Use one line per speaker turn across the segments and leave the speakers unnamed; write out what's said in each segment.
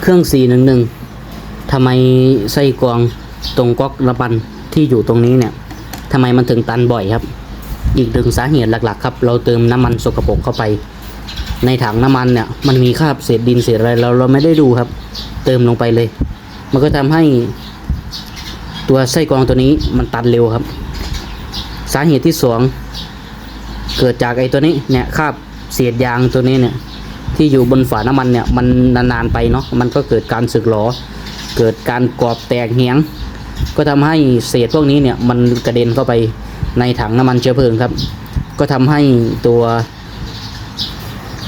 เครื่อง 411ทำไมไส้กรองตรงก๊อกระบันที่อยู่ตรงนี้เนี่ยทำไมมันถึงตันบ่อยครับ อีกหนึ่งสาเหตุหลักๆครับ เราเติมน้ำมันสกปรกเข้าไป ในถังน้ำมันเนี่ย มันมีคราบเศษดินเศษอะไรเราเราไม่ได้ดูครับ เติมลงไปเลย มันก็ทำให้ตัวไส้กรองตัวนี้มันตันเร็วครับ สาเหตุที่สองเกิดจากไอ้ตัวนี้เนี่ยคราบเศษยางตัวนี้เนี่ย ที่อยู่บนฝาน้ำมันเนี่ยมันนานๆไปเนาะมันก็เกิดการสึกหรอเกิดการกรอบแตกเหียง ก็ทำให้เศษพวกนี้เนี่ยมันกระเด็นเข้าไปในถังน้ำมันเชื้อเพลิงครับ ก็ทำให้ตัว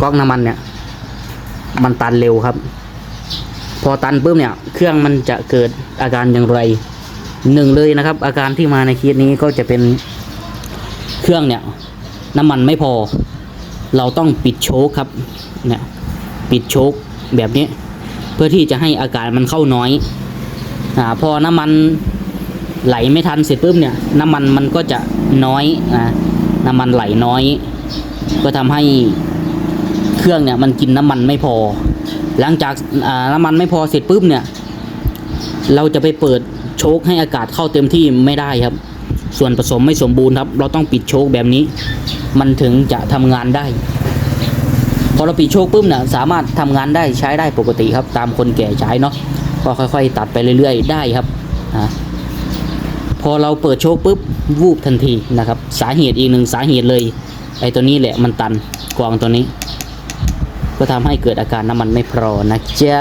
ก๊อกน้ำมันเนี่ยมันตันเร็วครับ พอตันปุ๊บเนี่ยเครื่องมันจะเกิดอาการอย่างไรหนึ่งเลยนะครับ อาการที่มาในเคสนี้ก็จะเป็นเครื่องเนี่ยน้ำมันไม่พอ เราต้องปิดโชคครับเนี่ยปิดโชคแบบนี้ เพื่อที่จะให้อากาศมันเข้าน้อยอ่าพอน้ำมันไหลไม่ทันเสร็จปุ๊บเนี่ยน้ำมันมันก็จะน้อยอ่าน้ำมันไหลน้อย ก็ทำให้เครื่องเนี่ยมันกินน้ำมันไม่พอ หลังจากอ่าน้ำมันไม่พอเสร็จปุ๊บเนี่ยเราจะไปเปิดโชคให้อากาศเข้าเต็มที่ไม่ได้ครับ ส่วนผสมไม่สมบูรณ์ครับ เราต้องปิดโชคแบบนี้ มันถึงจะทำงานได้ พอเราปิดโชคปุ๊บเนี่ยสามารถทำงานได้ใช้ได้ปกติครับ ตามคนแก่ใช้เนาะก็ค่อย ๆ ตัดไปเรื่อย ๆ ได้ครับอ่าพอเราเปิดโชคปุ๊บวูบทันทีนะครับ สาเหตุอีกหนึ่งสาเหตุเลยไอ้ตัวนี้แหละมันตันกวางตัวนี้ ก็ทำให้เกิดอาการน้ำมันไม่พอนะจ๊ะ